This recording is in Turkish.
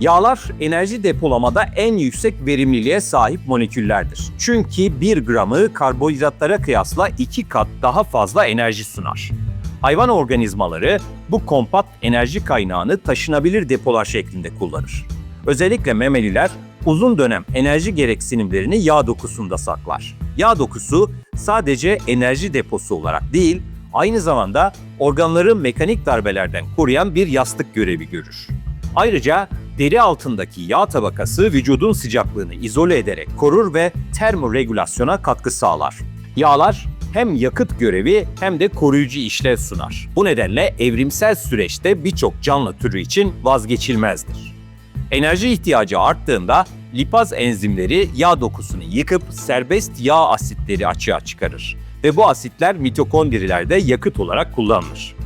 Yağlar enerji depolamada en yüksek verimliliğe sahip moleküllerdir. Çünkü 1 gramı karbonhidratlara kıyasla 2 kat daha fazla enerji sunar. Hayvan organizmaları bu kompakt enerji kaynağını taşınabilir depolar şeklinde kullanır. Özellikle memeliler uzun dönem enerji gereksinimlerini yağ dokusunda saklar. Yağ dokusu sadece enerji deposu olarak değil, aynı zamanda organları mekanik darbelerden koruyan bir yastık görevi görür. Ayrıca deri altındaki yağ tabakası vücudun sıcaklığını izole ederek korur ve termoregülasyona katkı sağlar. Yağlar hem yakıt görevi hem de koruyucu işlev sunar. Bu nedenle evrimsel süreçte birçok canlı türü için vazgeçilmezdir. Enerji ihtiyacı arttığında lipaz enzimleri yağ dokusunu yıkıp serbest yağ asitleri açığa çıkarır ve bu asitler mitokondrilerde yakıt olarak kullanılır.